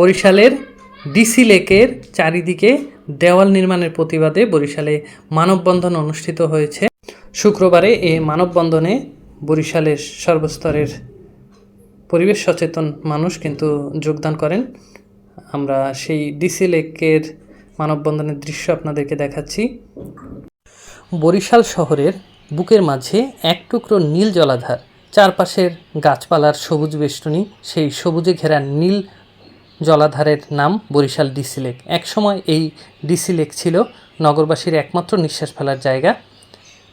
বরিশালের ডিসি লেকের চারিদিকে দেওয়াল নির্মাণের প্রতিবাদে বরিশালে মানববন্ধন অনুষ্ঠিত হয়েছে। শুক্রবারে এই মানববন্ধনে বরিশালের সর্বস্তরের পরিবেশ সচেতন মানুষ কিন্তু যোগদান করেন। আমরা সেই ডিসি লেকের মানববন্ধনের দৃশ্য আপনাদেরকে দেখাচ্ছি। বরিশাল শহরের বুকের মাঝে এক টুকরো নীল জলাধার, চারপাশের গাছপালার সবুজ বেষ্টনী, সেই সবুজে ঘেরা নীল জলাধারের নাম বরিশাল ডিসি লেক। একসময় এই ডিসি লেক ছিল নগরবাসীর একমাত্র নিঃশ্বাস ফেলার জায়গা।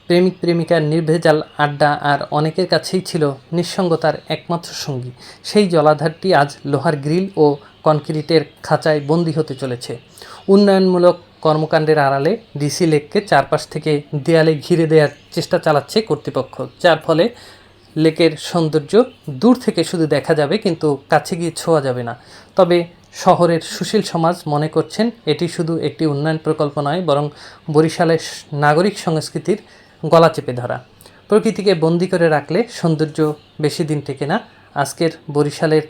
প্রেমিক, প্রেমিকার নির্ভেজাল আড্ডা আর অনেকের কাছেই ছিল নিঃসঙ্গতার একমাত্র সঙ্গী। সেই জলাধারটি আজ লোহার গ্রিল ও কনক্রিটের খাঁচায় বন্দী হতে চলেছে। উন্নয়নমূলক কর্মকাণ্ডের আড়ালে ডিসি লেককে চারপাশ থেকে দেয়ালে ঘিরে দেওয়ার চেষ্টা চালাচ্ছে কর্তৃপক্ষ, যার ফলে লেকের সৌন্দর্য দূর থেকে শুধু দেখা যাবে, কিন্তু কাছে গিয়ে ছোঁয়া যাবে না। তবে শহরের সুশীল সমাজ মনে করছেন এটি শুধু একটি উন্নয়ন প্রকল্প নয়, বরং বরিশালের নাগরিক সংস্কৃতির গলা চেপে ধরা। প্রকৃতিকে বন্দি করে রাখলে সৌন্দর্য বেশি দিন টেকে না। আজকের বরিশালের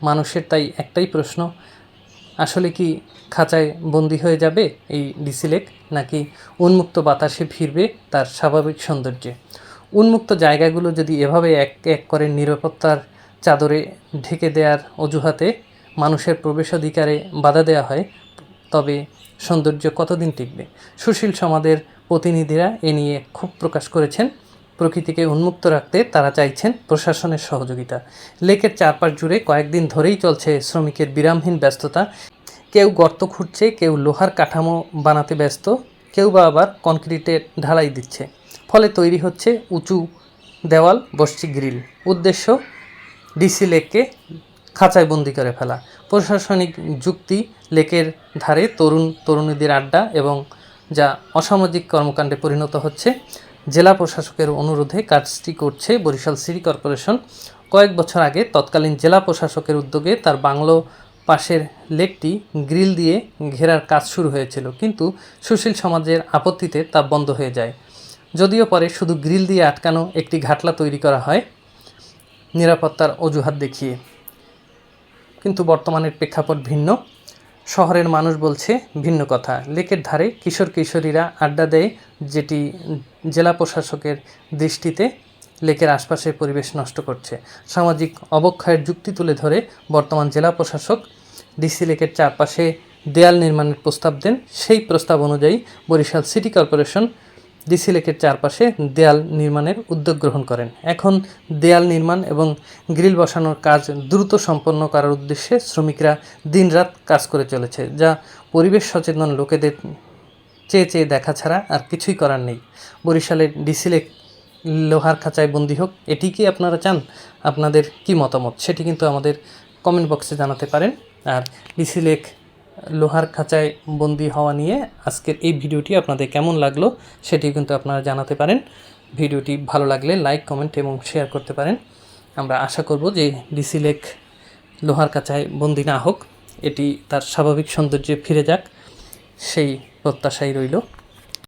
মানুষের তাই একটাই প্রশ্ন, আসলে কি খাঁচায় বন্দি হয়ে যাবে এই ডিসিলেক নাকি উন্মুক্ত বাতাসে ফিরবে তার স্বাভাবিক সৌন্দর্যে? উন্মুক্ত জায়গাগুলো যদি এভাবে এক এক করে নিরাপত্তার চাদরে ঢেকে দেওয়ার অজুহাতে মানুষের প্রবেশাধিকারে বাধা দেওয়া হয়, তবে সৌন্দর্য কতদিন টিকবে? সুশীল সমাজের প্রতিনিধিরা এ নিয়ে ক্ষোভ প্রকাশ করেছেন। প্রকৃতিকে উন্মুক্ত রাখতে তারা চাইছেন প্রশাসনের সহযোগিতা। লেকের চারপাশ জুড়ে কয়েকদিন ধরেই চলছে শ্রমিকের বিরামহীন ব্যস্ততা। কেউ গর্ত খুঁড়ছে, কেউ লোহার কাঠামো বানাতে ব্যস্ত, কেউ বা আবার কনক্রিটের ঢালাই দিচ্ছে। ফলে তৈরি হচ্ছে উঁচু দেওয়াল বসছি গ্রিল। উদ্দেশ্য, ডিসি লেককে খাঁচায় বন্দি করে ফেলা। প্রশাসনিক যুক্তি, লেকের ধারে তরুণ তরুণীদের আড্ডা এবং যা অসামাজিক কর্মকাণ্ডে পরিণত হচ্ছে, জেলা প্রশাসকের অনুরোধে কাজটি করছে বরিশাল সিটি কর্পোরেশন। কয়েক বছর আগে তৎকালীন জেলা প্রশাসকের উদ্যোগে তার বাংলো পাশের লেকটি গ্রিল দিয়ে ঘেরার কাজ শুরু হয়েছিল। কিন্তু সুশীল সমাজের আপত্তিতে তা বন্ধ হয়ে যায়। যদিও পরে শুধু গ্রিল দিয়ে আটকানো একটি ঘাটলা তৈরি করা হয়, নিরাপত্তার অজুহাত দেখিয়ে। কিন্তু বর্তমানের প্রেক্ষাপট ভিন্ন। শহরের মানুষ বলছে ভিন্ন কথা। লেকের ধারে কিশোর কিশোরীরা আড্ডা দেয়, যেটি জেলা প্রশাসকের দৃষ্টিতে লেকের আশপাশের পরিবেশ নষ্ট করছে। সামাজিক অবক্ষয়ের যুক্তি তুলে ধরে বর্তমান জেলা প্রশাসক ডিসি লেকের চারপাশে দেয়াল নির্মাণের প্রস্তাব দেন। সেই প্রস্তাব অনুযায়ী বরিশাল সিটি কর্পোরেশন ডিসি লেকের চারপাশে দেয়াল নির্মাণের উদ্যোগ গ্রহণ করেন। এখন দেয়াল নির্মাণ এবং গ্রিল বসানোর কাজ দ্রুত সম্পন্ন করার উদ্দেশ্যে শ্রমিকরা দিনরাত কাজ করে চলেছে, যা পরিবেশ সচেতন লোকেদের চেয়ে চেয়ে দেখা ছাড়া আর কিছুই করার নেই। বরিশালের ডিসি লেক লোহার খাঁচায় বন্দি হোক, এটি কি আপনারা চান? আপনাদের কি মতামত? সেটি কিন্তু আমাদের কমেন্ট বক্সে জানাতে পারেন। আর ডিসি লেক লোহার খাঁচায় বন্দি হওয়া নিয়ে আজকের এই ভিডিওটি আপনাদের কেমন লাগল সেটি কিন্তু আপনারা জানাতে পারেন। ভিডিওটি ভালো লাগলে লাইক, কমেন্ট এবং শেয়ার করতে পারেন। আমরা আশা করব যে ডিসি লেক লোহার কাঁচায় বন্দি না হোক, এটি তার স্বাভাবিক সৌন্দর্যে ফিরে যাক, সেই প্রত্যাশাই রইল।